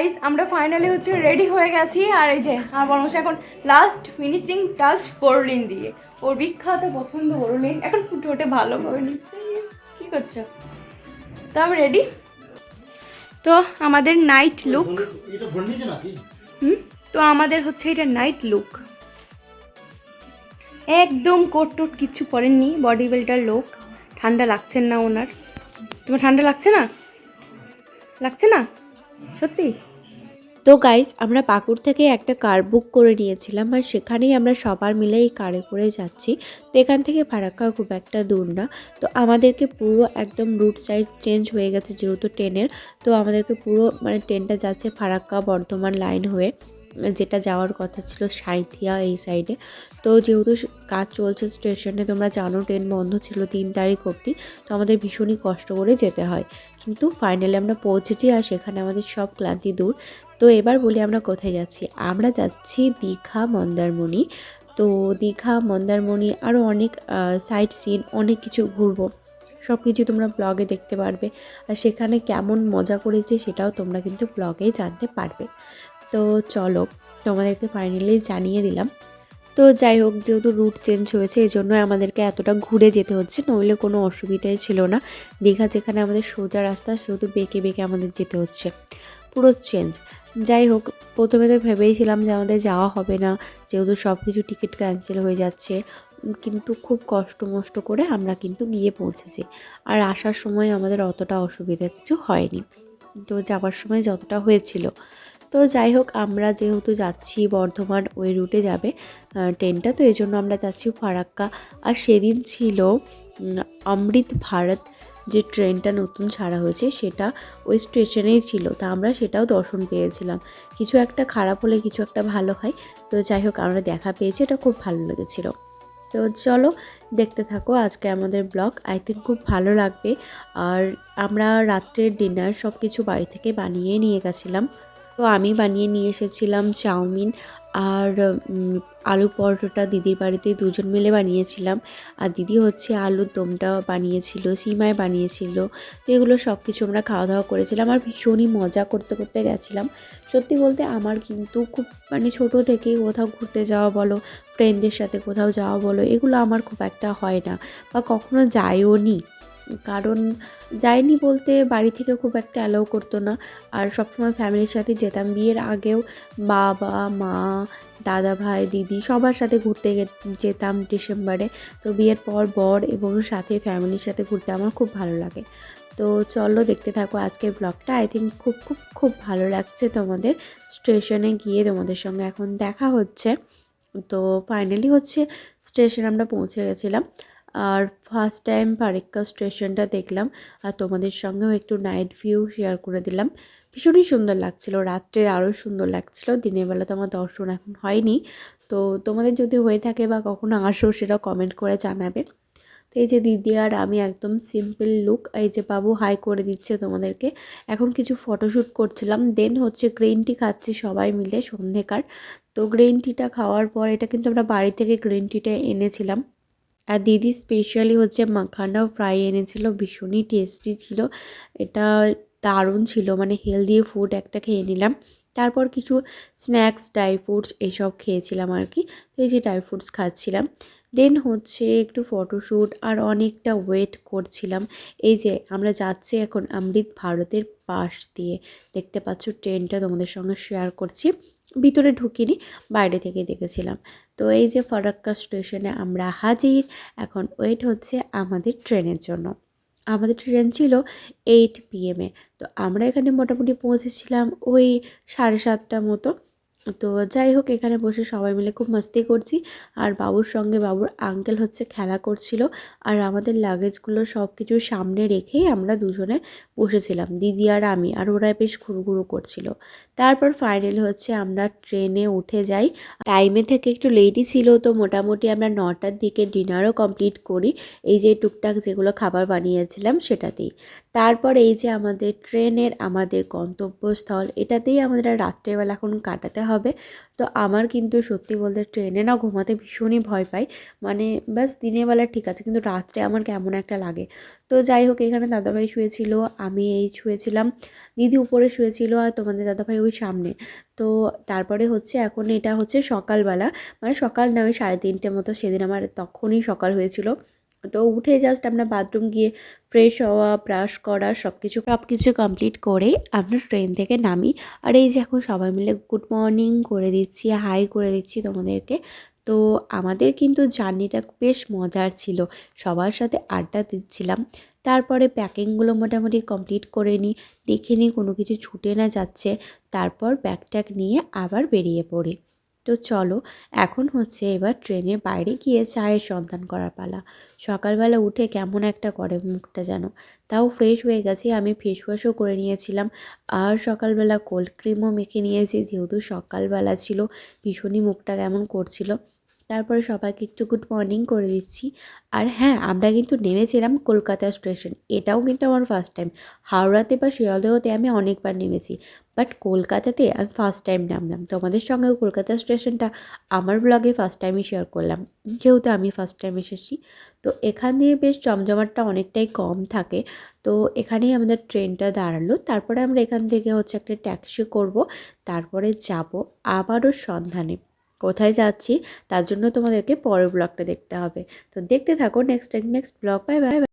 Guys আমরা finally হচ্ছে ready হয়ে গেছি। আর এই যে আমার বরমশ এখন লাস্ট ফিনিশিং টাচ বরলিন দিয়ে। ওর বিখ্যাত পছন্দ বরলিন এখন ফুটে ওঠে ভালোভাবে নিচ্ছে কি করছ? তো আমি রেডি তো আমাদের নাইট লুক হুম? তো আমাদের হচ্ছে এটা নাইট লুক একদম কোট টোট কিচ্ছু পরেননি বডি বিল্ডার লোক ঠান্ডা লাগছে না ওনার। তোমার ঠান্ডা লাগছে না? লাগছে না? সত্যি? তো গাইস আমরা পাকুর থেকে একটা কার বুক করে নিয়েছিলাম আর সেখানেই আমরা সবার মিলে এই কারে করে যাচ্ছি। তো এখান থেকে ফারাক্কা খুব একটা দূর না। তো আমাদেরকে পুরো একদম রুট সাইড চেঞ্জ হয়ে গেছে যেহেতু ট্রেনের তো আমাদেরকে পুরো মানে ট্রেনটা যাচ্ছে ফারাক্কা বর্ধমান লাইন হয়ে। যেটা যাওয়ার কথা ছিল সাঁইথিয়া এই সাইডে তো যেহেতু কাজ চলছে স্টেশনে, তোমরা জানো ট্রেন বন্ধ ছিল তিন তারিখ অবধি, তো আমাদের ভীষণই কষ্ট করে যেতে হয়। কিন্তু ফাইনালি আমরা পৌঁছেছি আর সেখানে আমাদের সব ক্লান্তি দূর। তো এবার বলি আমরা কোথায় যাচ্ছি। আমরা যাচ্ছি দীঘা মন্দারমণি। তো দীঘা মন্দারমণি আরও অনেক সাইট সিন অনেক কিছু ঘুরবো। সব কিছু তোমরা ব্লগে দেখতে পারবে। আর সেখানে কেমন মজা করেছি সেটাও তোমরা কিন্তু ব্লগেই জানতে পারবে। তো চলো তোমাদেরকে ফাইনালি জানিয়ে দিলাম। তো যাই হোক, যেহেতু রুট চেঞ্জ হয়েছে এই জন্য আমাদেরকে এতটা ঘুরে যেতে হচ্ছে, নইলে কোনো অসুবিধাই ছিল না। দীঘা যেখানে আমাদের সোজা রাস্তা, সেহেতু বেঁকে বেঁকে আমাদের যেতে হচ্ছে। পুরো চেঞ্জ যাই হোক, প্রথমে তো ভেবেইছিলাম যে আমাদের যাওয়া হবে না, যেহেতু সব কিছু টিকিট ক্যান্সেল হয়ে যাচ্ছে, কিন্তু খুব কষ্ট মষ্ট করে আমরা কিন্তু গিয়ে পৌঁছেছি। আর আসার সময় আমাদের অতটা অসুবিধা কিছু হয়নি। তো যাওয়ার সময় যতটা হয়েছিল তো যাই হোক, আমরা যেহেতু যাচ্ছি বর্ধমান ওই রুটে যাবে ট্রেনটা তো এই জন্য আমরা যাচ্ছি ফারাক্কা। আর সেদিন ছিল অমৃত ভারত যে ট্রেনটা নতুন ছাড়া হয়েছে, সেটা ওই স্টেশনেই ছিল। তা আমরা সেটাও দর্শন পেয়েছিলাম। কিছু একটা খারাপ হলে কিছু একটা ভালো হয়। তো যাই হোক, আমরা দেখা পেয়েছি, এটা খুব ভালো লেগেছিল। তো চলো, দেখতে থাকো আজকে আমাদের ব্লগ। আই থিঙ্ক খুব ভালো লাগবে। আর আমরা রাত্রের ডিনার সব কিছু বাড়ি থেকে বানিয়ে নিয়ে গেছিলাম। তো আমি বানিয়ে নিয়ে এসেছিলাম চাউমিন আর আলু পরোটাটা দিদির বাড়িতে দুজন মিলে বানিয়েছিলাম। আর দিদি হচ্ছে আলুর দমটা বানিয়েছিল সিমায় বানিয়েছিল। তো এগুলো সব কিছু আমরা খাওয়া দাওয়া করেছিলাম। আর ভীষণই মজা করতে করতে গেছিলাম। সত্যি বলতে আমার কিন্তু খুব মানে ছোট থেকেই কোথাও ঘুরতে যাওয়া বলো ফ্রেন্ডদের সাথে কোথাও যাওয়া বলো, এগুলো আমার খুব একটা হয় না বা কখনো যায়ও নি। কারণ যাইনি বলতে বাড়ি থেকে খুব একটা অ্যালাউ করতো না। আর সবসময় ফ্যামিলির সাথে যেতাম। বিয়ের আগেও বাবা, মা, দাদা ভাই, দিদি সবার সাথে ঘুরতে যেতাম ডিসেম্বরে। তো বিয়ের পর বর এবং সাথে ফ্যামিলির সাথে ঘুরতে আমার খুব ভালো লাগে। তো চলো দেখতে থাকো আজকের ব্লগটা আই থিঙ্ক খুব খুব খুব ভালো লাগছে তোমাদের। স্টেশনে গিয়ে তোমাদের সঙ্গে এখন দেখা হচ্ছে। তো ফাইনালি হচ্ছে স্টেশন আমরা পৌঁছে গেছিলাম। আর ফার্স্ট টাইম ফারিক্কা স্টেশনটা দেখলাম আর তোমাদের সঙ্গেও একটু নাইট ভিউ শেয়ার করে দিলাম। ভীষণই সুন্দর লাগছিল, রাত্রে আরও সুন্দর লাগছিল, দিনের বেলা তো আমার দর্শন এখন হয়নি। তো তোমাদের যদি হয়ে থাকে বা কখনো আসো সেটা কমেন্ট করে জানাবে। তো এই যে দিদি আর আমি একদম সিম্পল লুক এই যে বাবু হাই করে দিচ্ছে তোমাদেরকে। এখন কিছু ফটোশ্যুট করছিলাম দেন হচ্ছে গ্রিন টি খাচ্ছি সবাই মিলে সন্ধেকার। তো গ্রিন টিটা খাওয়ার পর এটা কিন্তু আমরা বাড়ি থেকে গ্রিন টিটা এনেছিলাম। আর দিদি স্পেশালি হচ্ছে মাখানা ফ্রাই এনেছিল, ভীষণই টেস্টি ছিল। এটা দারুণ ছিল মানে হেলদি ফুড একটা খেয়ে নিলাম। তারপর কিছু স্ন্যাক্স ড্রাই ফ্রুটস এসব খেয়েছিলাম আর কি। তো এই যে ড্রাই ফ্রুটস খাচ্ছিলাম। দেন হচ্ছে একটু ফটোশ্যুট আর অনেকটা ওয়েট করছিলাম। এই যে আমরা যাচ্ছি এখন অমৃত ভারতের পাশ দিয়ে। দেখতে পাচ্ছ ট্রেনটা তোমাদের সঙ্গে শেয়ার করছি। ভিতরে ঢুকিনি, বাইরে থেকে দেখেছিলাম। তো এই যে ফরাক্কা স্টেশনে আমরা হাজির, এখন ওয়েট হচ্ছে আমাদের ট্রেনের জন্য। আমাদের ট্রেন ছিল এইট পিএমে তো আমরা এখানে মোটামুটি পৌঁছেছিলাম ওই সাড়ে সাতটা মতো। তো যাই হোক এখানে বসে সবাই মিলে খুব মাস্তি করছি। আর বাবুর সঙ্গে বাবুর আঙ্কেল হচ্ছে খেলা করছিল। আর আমাদের লাগেজগুলো সব কিছু সামনে রেখেই আমরা দুজনে বসেছিলাম, দিদি আর আমি। আর ওরা বেশ ঘুরু ঘুরু করছিল। তারপর ফাইনালি হচ্ছে আমরা ট্রেনে উঠে যাই। টাইমে থেকে একটু লেটই ছিল তো মোটামুটি আমরা নটার দিকে ডিনারও কমপ্লিট করি। এই যে টুকটাক যেগুলো খাবার বানিয়েছিলাম সেটাতেই। তারপর এই যে আমাদের ট্রেনের আমাদের গন্তব্যস্থল, এটাতেই আমাদের রাত্রেবেলা এখন কাটাতে হবে। তো আমার কিন্তু সত্যি বলতে ট্রেনে না ঘুমাতে ভীষণই ভয় পাই। মানে ব্যাস দিনের বেলা ঠিক আছে, কিন্তু রাত্রে আমার কেমন একটা লাগে। তো যাই হোক, এখানে দাদাভাই শুয়েছিল, আমি এই শুয়েছিলাম। দিদি উপরে শুয়েছিল আর তোমাদের দাদাভাই ওই সামনে। তো তারপরে হচ্ছে এখন এটা হচ্ছে সকালবেলা। মানে সকাল না, ওই সাড়ে তিনটে মতো, সেদিন আমার তখনই সকাল হয়েছিল। তো উঠে জাস্ট আমরা বাথরুম গিয়ে ফ্রেশ হওয়া ব্রাশ করা সব কিছু সব কিছু কমপ্লিট করে আমরা ট্রেন থেকে নামি। আর এই যে এখন সবাই মিলে গুড মর্নিং করে দিচ্ছি হাই করে দিচ্ছি তোমাদেরকে। তো আমাদের কিন্তু জার্নিটা বেশ মজার ছিল। সবার সাথে আড্ডা দিচ্ছিলাম। তারপরে প্যাকিংগুলো মোটামুটি কমপ্লিট করে নিই। দেখে নিই কোনো কিছু ছুটে না যাচ্ছে। তারপর ব্যাগ ট্যাগ নিয়ে আবার বেরিয়ে পড়ি। তো চলো, এখন হচ্ছে এবার ট্রেনের বাইরে গিয়ে চায়ের সন্ধান করার পালা। সকালবেলা উঠে কেমন একটা করে মুখটা যেন তাও ফ্রেশ হয়ে গেছে, আমি ফেস ওয়াশও করে নিয়েছিলাম। আর সকালবেলা কোল্ড ক্রিমও মেখে নিয়েছি, যেহেতু সকালবেলা ছিল, ভীষণই মুখটা কেমন করছিল। তারপরে সবাইকে একটু গুড মর্নিং করে দিচ্ছি। আর হ্যাঁ আমরা কিন্তু নেমেছিলাম কলকাতা স্টেশন এটাও কিন্তু আমার ফার্স্ট টাইম হাওড়াতে বা শিয়ালদহতে আমি অনেকবার নেমেছি বাট কলকাতাতে আমি ফার্স্ট টাইম নামলাম। তোমাদের সঙ্গেও কলকাতা স্টেশনটা আমার ব্লগে ফার্স্ট টাইমই শেয়ার করলাম, যেহেতু আমি ফার্স্ট টাইম এসেছি। তো এখান বেশ জমজমাটটা অনেকটাই কম থাকে। তো এখানেই আমাদের ট্রেনটা দাঁড়াল। তারপরে আমরা এখান থেকে হচ্ছে একটা ট্যাক্সি করব, তারপরে যাব আবারও সন্ধানে। কোথায় যাচ্ছি, তার জন্য তোমাদেরকে পরের ব্লগটা দেখতে হবে। তো দেখতে থাকো next next blog bye bye